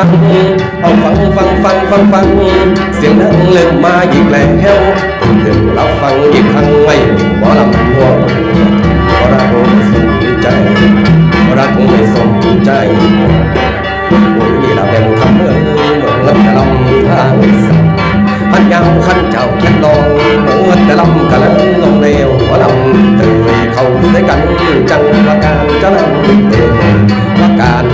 ฟังเอาฟังฟังฟังฟังฟังเสียงนั้นเริ่มมาอีกแล้วถึงรับฟังอีกครั้งไม่หมอลำหัวหมอรักไม่สนใจหมอรักไม่สนใจโอ้ยนี่ละเป็นคำเมื่อเมื่อแต่ลำทางสั่งพันยาวขันเจ้าเขียนลองเมื่อแต่ลำกะลังลงเร็วหมอลำเตยเข้าใส่กันจังละการจะลำเตยละการ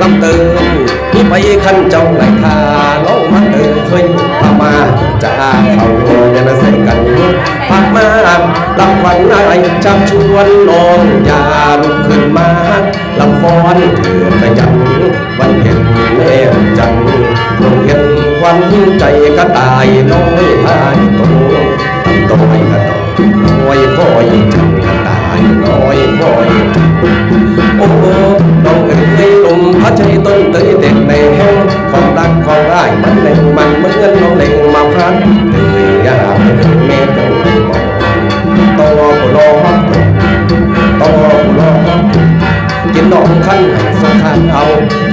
ลำเตยนี่ ไปขันเจ้าไหลทาน้องมาเตยเคยพามาจะเขาเนี่ยนะใส่กันพามาลำควันนายชักชวนน้องอย่าลุกขึ้นมาลำฟ้อนเถื่อนไปจังวันเห็นแม่จังลงเห็นควันใจก็ตายน้อยพายโตทำตัวก็ต้องน้อยคอยจังก็ตายน้อยคอยจัง โอ้โหน้องเอ๋ยลมพัดใจต้นเตยเด็กในแห้งความรักความร้ายมันเล่งมันเหมือนน้องเล่งมาพัด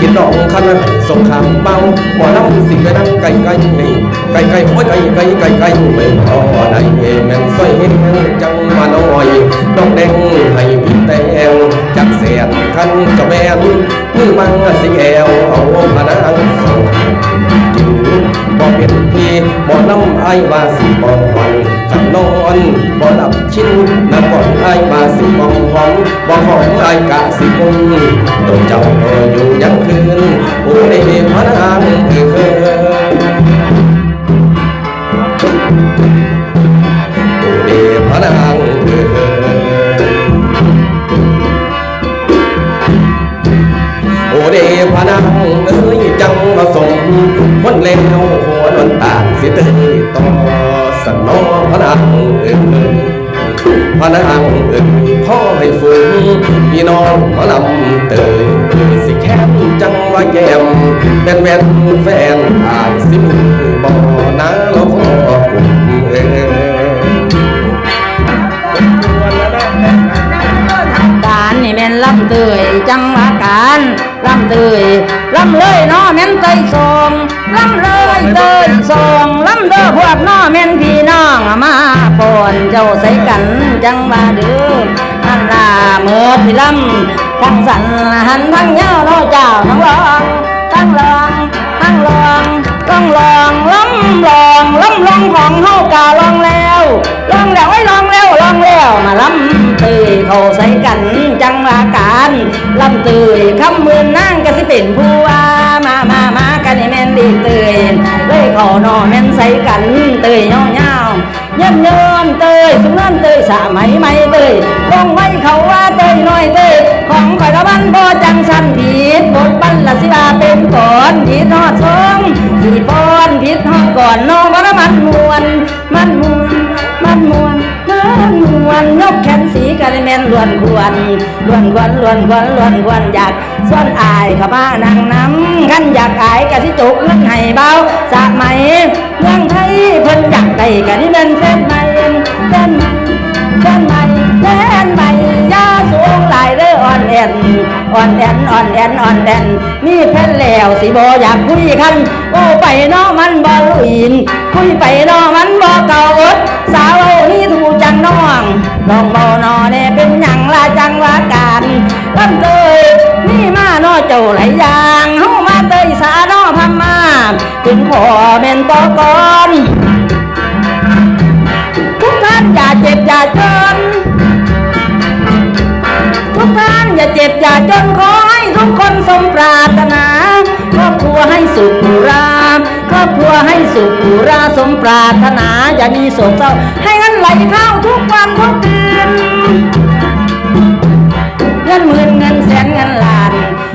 กินดองขั้นให้สงครามเบาหมอน้ำสิไปนั่งไก่ไกลไก่ไก่โอ้ยไก่ไก่ไก่ไก่ไม่พอไหนแม่นสวยเห็นจังมาน้อยน้องแดงให้พี่แตงจักเสียนคันจะแม่นมือมังสิแอวเอาพนังสองกิน บ่เป็นพี่บ่น้ำไอ้ว่าสิบ่หวันกันนอนบ่หลับชิ้นนักบ่ไอ้ว่าสิบ่หอมบ่หอมไอ้กะสิคงตัวเจ้าอยู่ยังคืนผู้ได้พนังเคือผู้ได้พนังเคือโอเดพนังเอ้ยจังมาสม คนเลวหัวนนตางสิเตยต่อสนอพนังเอ้ยพนังเอ้ยพ่อให้ฝืนพี่น้องมาลำเตยสิแค้นจังว่าแยมเป็นแม่นแฟนอายสิมือบ่นะแล้วขอกุ่มเอ้ยการนี่แม่นลำเตยจังหวะการลำเตยลำเลยเนาะแม่นเตยสอง ลำเลยเตยสองลำเด้อพวกนาะแม่นพี่น้องมาปอนเจ้าใส่กันจังว่าเด้ออันน่าเมื่อพี่ลำทั้งสันหันทั้งยาวเนาเจ้าทั้งรองทั้งรองทั้งรองลองลองลำลองลำลองของเฮากาลองแล้วลองแล้วไว้ลองแล้วลองแล้วมาลำเตยเขาใส่กันจังว่าการลำเตยคำมือนนางก็สิเป็นผู้ว่ามามามา กันนี้แม่นดีเตยเลยขอนอแม่นใส่กันเตยย่อยาวเยินเยิมเตยสุนันเตยสาไหมไม่เตยลงไม่เขาว่าเตยน้อยเตยของข่อยละบันบ่จังสันผิดบทบันละสิบาเป็นก่อนผิดฮอดสองผิดป้อนผิดฮอดก่อนน้อง มันมวนนกแขนสีกะเลยแม่นล้วนควรล้วนควรล้วนควรล้วนควรอยากส่วนอายเข้ามานั่งน้ำกันอยากอายกะสิจุกเงินให้เบาสะไหมเมืองไทยเพิ่นอยากได้กะนี่แม่นแฟนใหม่แฟนใหม่แฟนใหม่แฟนใหม่ยาสูงหลายเด้ออ่อนแอนอ่อนแอนอ่อนแอนอ่อนแอนมีแฟนแล้วสิบ่อยากคุยคันโอ้ไปน้อมันบ่ลุอินคุยไปน้อมันบ่เก่าอดสาวนี่ถูก องบ่นอแน่เป็นหยังละจังว่าการลำเตยนี่มานอเจ้าหลายอย่างเฮามาเตยสานอพม่าเป็นพ่อแม่นตอกอนทุกท่านอย่าเจ็บอย่าจน ทุกท่านอย่าเจ็บอย่าจนขอให้ทุกคนสมปรารถนาครอบครัวให้สุขุราครอบครัวให้สุขุราสมปรารถนาอย่ามีโศกเศร้าให้เงินไหลเข้าทุกวันทุกเดือน เงินหมื่นเงินแสนเงินล้าน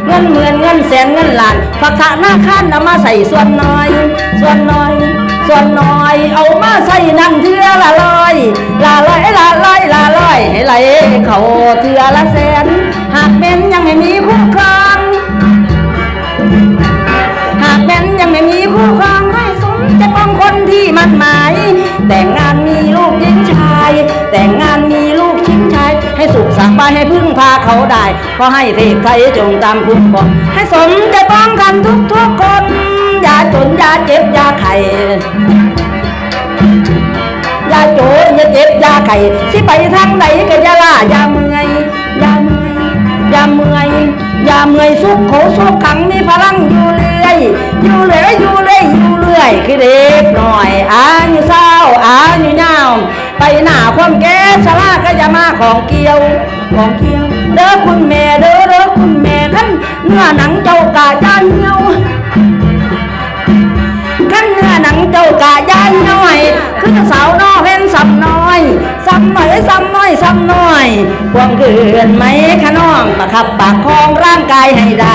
เงินหมื่นเงินแสนเงินล้านฝักธนาคารเอามาใส่ส่วนน้อย ส่วนน้อย ส่วนน้อย เอามาใส่นั่นเทือละลอยละลอยละลอยละลอยให้ไหลเขาเทือละแสน หากเป็นยังไม่มีคู่ครองหากเป็นยังไม่มีคู่ครองให้สมจะต้องคนที่มันหมายแต่งงาน ให้พึ่งพาเขาได้ขอให้เทพไทยจงตามคุ้มครองให้สมจะต้องกันทุกทุกคน อย่าจนอย่าเจ็บอย่าไข้อย่าโจรอย่าเจ็บอย่าไข้สิไปทางไหนก็อย่าล่าอย่าเมื่อยอย่าเมื่อยอย่าเมื่อยอย่าเมื่อยสุขโขสุขขังมีพลังอยู่เรื่อยอยู่เรื่อยอยู่เรื่อยอยู่เรื่อยคือเด็กหน่อยอายุเศร้าอายุยาว ไปหน้าความแก่ชราก็จะมาของเกี่ยว ของเกี่ยว เด้อคุณแม่เด้อเด้อคุณแม่ขันเนื้อหนังเจ้ากาจานเหี่ยวขันเนื้อหนังเจ้ากะยายน้อยคือสาวน้อยเป็นสำน้อยสำน้อยสำน้อยสำน้อยควงเกินไหมขะน้องประคับปากคองร่างกายให้ได้